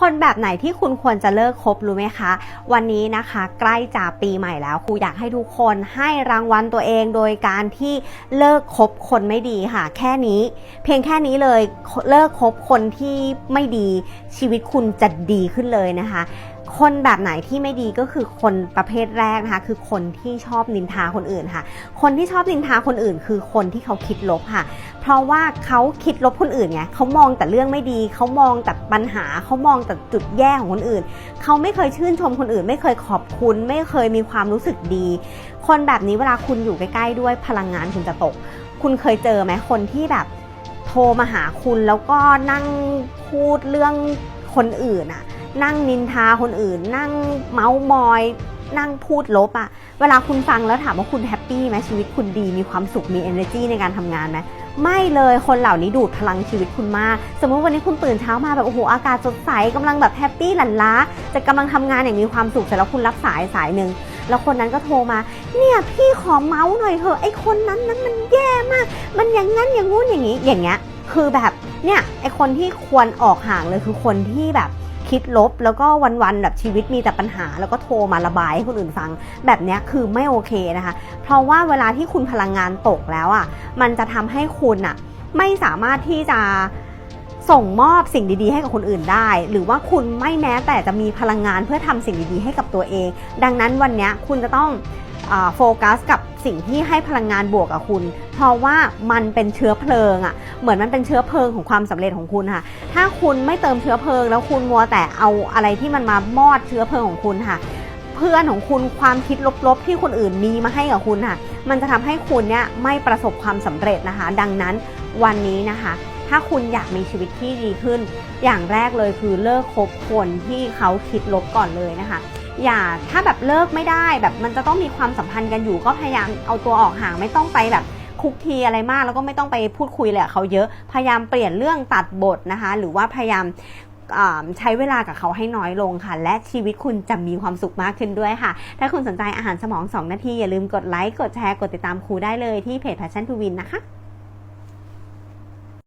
คนแบบไหนที่คุณควรจะเลิกคบรู้ไหมคะ วันนี้นะคะ ใกล้จะปีใหม่แล้วครูอยากให้ทุกคนให้รางวัลตัวเองโดยการที่เลิกคบคนไม่ดีค่ะ แค่นี้ เพียงแค่นี้เลยเลิกคบคนที่ไม่ดีชีวิตคุณจะดีขึ้นเลยนะคะ คนแบบไหนที่ไม่ดีก็คือคนประเภทแรกนะคะ คือคนที่ชอบนินทาคนอื่นค่ะ คนที่ชอบนินทาคนอื่น คือคนที่เขาคิดลบค่ะ เพราะว่าเขาคิดลบคนอื่นไงเขามองแต่เรื่องไม่ดี เขามองแต่ปัญหา เขามองแต่จุดแย่ของคนอื่น เขาไม่เคยชื่นชมคนอื่น ไม่เคยขอบคุณ ไม่เคยมีความรู้สึกดี คนแบบนี้เวลาคุณอยู่ใกล้ๆด้วยพลังงานคุณจะตก คุณเคยเจอไหมคนที่แบบโทรมาหาคุณแล้วก็นั่งพูดเรื่องคนอื่นอะ นั่งนินทาคนอื่น นั่งเมาส์มอย นั่งพูดลบอะเวลาคุณฟังแล้วถามว่าคุณแฮปปี้ไหมชีวิตคุณดีมีความสุขมี energy ในการทำงานไหมไม่เลยคนเหล่านี้ดูดพลังชีวิตคุณมาก สมมติวันนี้คุณตื่นเช้ามาแบบโอ้โหอากาศสดใสกำลังแบบแฮปปี้หลั่นล้าจะกำลังทำงานอย่างมีความสุขเสร็จแล้วคุณรับสายสายหนึ่งแล้วคนนั้นก็โทรมา เนี่ยพี่ขอเมาส์หน่อยเถอะไอคนนั้นนั้นมันแย่มาก มันอย่างนั้นอย่างงู้นอย่างนี้อย่างเงี้ย คือแบบเนี่ยไอคนที่ควรออกห่างเลยคือคนที่แบบ คิดลบ แล้วก็วันๆแบบชีวิตมีแต่ปัญหา แล้วก็โทรมาระบายให้คนอื่นฟัง แบบเนี้ยคือไม่โอเคนะคะ เพราะว่าเวลาที่คุณพลังงานตกแล้วอะมันจะทำให้คุณอะไม่สามารถที่จะส่งมอบสิ่งดีๆ ให้กับคนอื่นได้ หรือว่าคุณไม่แม้แต่จะมีพลังงานเพื่อทำสิ่งดีๆ ให้กับตัวเอง ดังนั้นวันเนี้ยคุณจะต้อง โฟกัสกับสิ่งที่ให้พลังงานบวกกับคุณ เพราะว่ามันเป็นเชื้อเพลิงอะ่ะ เหมือนมันเป็นเชื้อเพลิงของความสำเร็จของคุณค่ะ ถ้าคุณไม่เติมเชื้อเพลิง แล้วคุณมัวแต่เอาอะไรที่มันมามอดเชื้อเพลิงของคุณค่ะ เพื่อนของคุณความคิดลบๆ ที่คนอื่นมีมาให้กับคุณค่ะ มันจะทำให้คุณเนี่ยไม่ประสบความสำเร็จนะคะ ดังนั้นวันนี้นะคะ ถ้าคุณอยากมีชีวิตที่ดีขึ้น อย่างแรกเลยคือเลิกคบคนที่เขาคิดลบก่อนเลยนะคะ อย่าถ้าแบบเลิกไม่ได้แบบมันจะต้องมีความสัมพันธ์กันอยู่ก็พยายามเอาตัวออกห่างไม่ต้องไปแบบคุกคีอะไรมากแล้วก็ไม่ต้องไปพูดคุยเลยเขาเยอะพยายามเปลี่ยนเรื่องตัดบทนะคะ หรือว่าพยายามใช้เวลากับเขาให้น้อยลงค่ะ และชีวิตคุณจะมีความสุขมากขึ้นด้วยค่ะ ถ้าคุณสนใจอาหารสมอง 2 นาที อย่าลืมกดไลค์ กดแชร์ กดติดตามครูได้เลยที่เพจ Passion to Win นะคะ